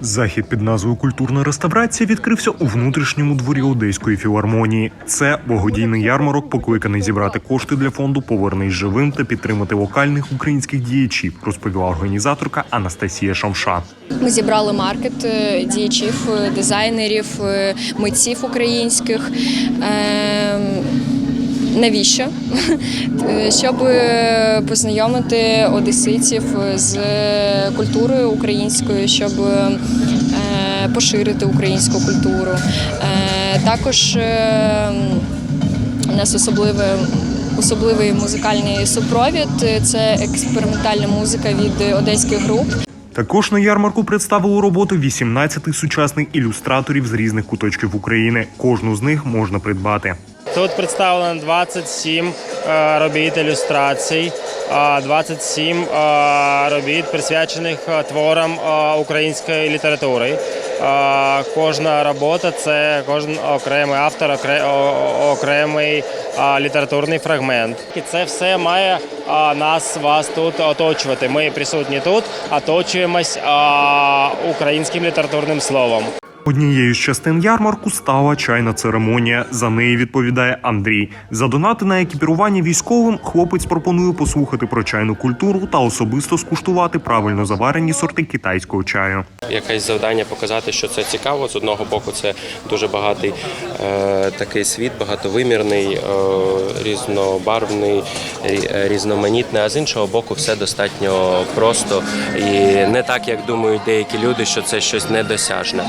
Захід під назвою Культурна реставрація відкрився у внутрішньому дворі Одеської філармонії. Це благодійний ярмарок, покликаний зібрати кошти для фонду Повернись живим та підтримати локальних українських діячів, розповіла організаторка Анастасія Шамша. Ми зібрали маркет е, діячів, е, дизайнерів, е, митців українських. Навіщо? Щоб е, познайомити одеситів з культурою українською, щоб е, поширити українську культуру. Е, Також у нас особливе. Особливий музикальний супровід це експериментальна музика від одеських груп. Також на ярмарку представили роботи 18 сучасних ілюстраторів з різних куточків України. Кожну з них можна придбати. Тут представлено 27 е, робіт ілюстрацій, е, 27 е, робіт присвячених е, творам е, української літератури. Е, Кожна робота це кожен окремий автор, окремий е, літературний фрагмент. І це все має е, нас вас тут оточувати. Ми присутні тут, оточуємось е, українським літературним словом. Однією з частин ярмарку стала чайна церемонія. За неї відповідає Андрій. За донати на екіпірування військовим хлопець пропонує послухати про чайну культуру та особисто скуштувати правильно заварені сорти китайського чаю. якесь завдання показати, що це цікаво. З одного боку, це дуже багатий е, такий світ, багатовимірний, е, різнобарвний, рі- е, різноманітний. А з іншого боку, все достатньо просто і не так, як думають деякі люди, що це щось недосяжне.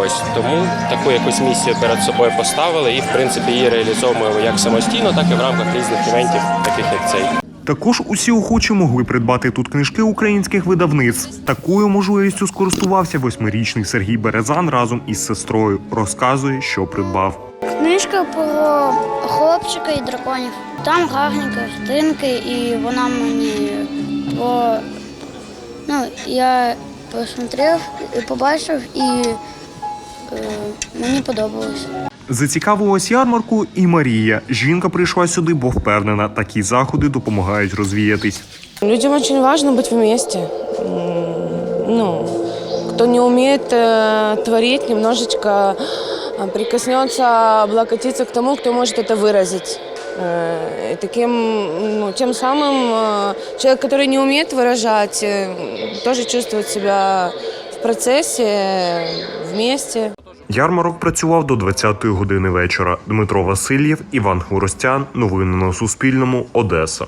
Ось тому таку якусь місію перед собою поставили, і в принципі її реалізовуємо як самостійно, так і в рамках різних івентів, таких як цей. Також усі охочі могли придбати тут книжки українських видавництв. Такою можливістю скористувався восьмирічний Сергій Березан разом із сестрою. Розказує, що придбав. Книжка про хлопчика і драконів. Там гарні картинки, і вона мені по ну, я посмотрев, і побачив і мені подобалось. Зацікавилась ярмарку і Марія. Жінка прийшла сюди, бо впевнена, такі заходи допомагають розвіятись. Людям очень важно быть вместе. М, Ну, кто не умеет э, творить, немножечко э, прикоснется, облокотиться к тому, кто может это выразить. Э, и таким, ну, тем самым э, человек, который не умеет выражать, э, тоже чувствует себя в процессе, э, вместе. Ярмарок працював до 20-ї години вечора. Дмитро Васильєв, Іван Хворостян. Новини на Суспільному. Одеса.